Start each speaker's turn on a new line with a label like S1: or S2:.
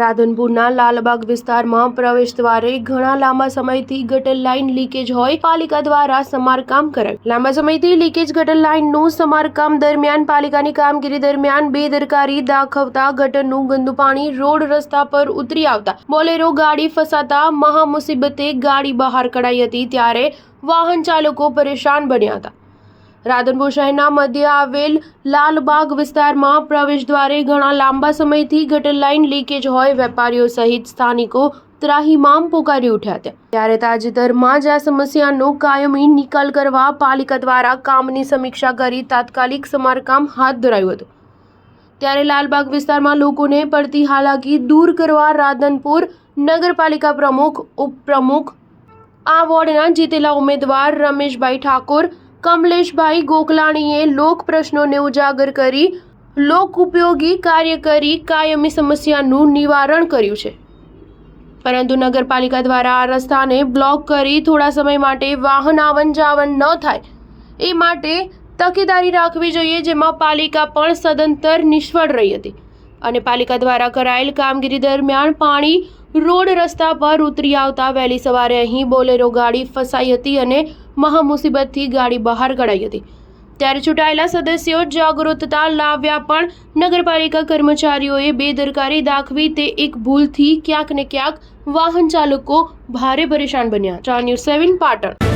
S1: રાધનપુરના લાલબાગ વિસ્તારમાં પ્રવેશ દ્વારે ઘણા લાંબા સમયથી ગટર લાઇન લીકેજ હોય. પાલિકા દ્વારા સમારકામ કરાયું. લાંબા સમયથી લીકેજ ગટર લાઇનનું સમારકામ દરમિયાન પાલિકાની કામગીરી દરમિયાન બેદરકારી દાખવતા ગટરનું ગંદુ પાણી રોડ રસ્તા પર ઉતરી આવતા બોલેરો ગાડી ફસાતા મહામુસીબતે ગાડી બહાર કઢાઈ હતી ત્યારે વાહન ચાલકો પરેશાન બન્યા હતા. રાધનપુર શહેરના મધ્ય આવેલ લાલબાગ વિસ્તારમાં પ્રવેશ દ્વારે ઘણા લાંબા સમયથી ગટર લાઇન લીકેજ હોય વેપારીઓ સહિત સ્થાનિકો ત્રાહીમામ પોકારી ઉઠ્યા હતા. ત્યારે તાજેતરમાં જ આ સમસ્યાનો કાયમી નિકાલ કરવા પાલિકા દ્વારા કામની સમીક્ષા કરી તાત્કાલિક સમારકામ હાથ ધરાયું હતું. ત્યારે લાલબાગ વિસ્તારમાં લોકોને પડતી હાલાકી દૂર કરવા રાધનપુર નગરપાલિકા પ્રમુખ, ઉપપ્રમુખ, આ વોર્ડના જીતેલા ઉમેદવાર રમેશભાઈ ઠાકોર કમલેશભાઈ ગોકલાણીએ લોક પ્રશ્નોને ઉજાગર કરી લોક ઉપયોગી કાર્ય કરી કાયમી સમસ્યાનું નિવારણ કર્યું છે. પરંતુ નગરપાલિકા દ્વારા આ રસ્તાને બ્લોક કરી થોડા સમય માટે વાહન આવન જાવન ન થાય એ માટે તકેદારી રાખવી જોઈએ, જેમાં પાલિકા પણ સદંતર નિષ્ફળ રહી હતી. અને પાલિકા દ્વારા કરાયેલ કામગીરી દરમિયાન પાણી રોડ રસ્તા પર ઉતરી આવતા વહેલી સવારે અહીં બોલેરો ગાડી ફસાઈ હતી અને મહામુસીબતથી ગાડી બહાર કઢાઈ હતી. ત્યારે ચૂંટાયેલા સદસ્યો જાગૃતતા લાવ્યા પણ નગરપાલિકા કર્મચારીઓએ બેદરકારી દાખવી તે એક ભૂલથી ક્યાંક ને ક્યાંક વાહન ચાલકો ભારે પરેશાન બન્યા. ચાર ન્યૂઝ સેવન પાટણ.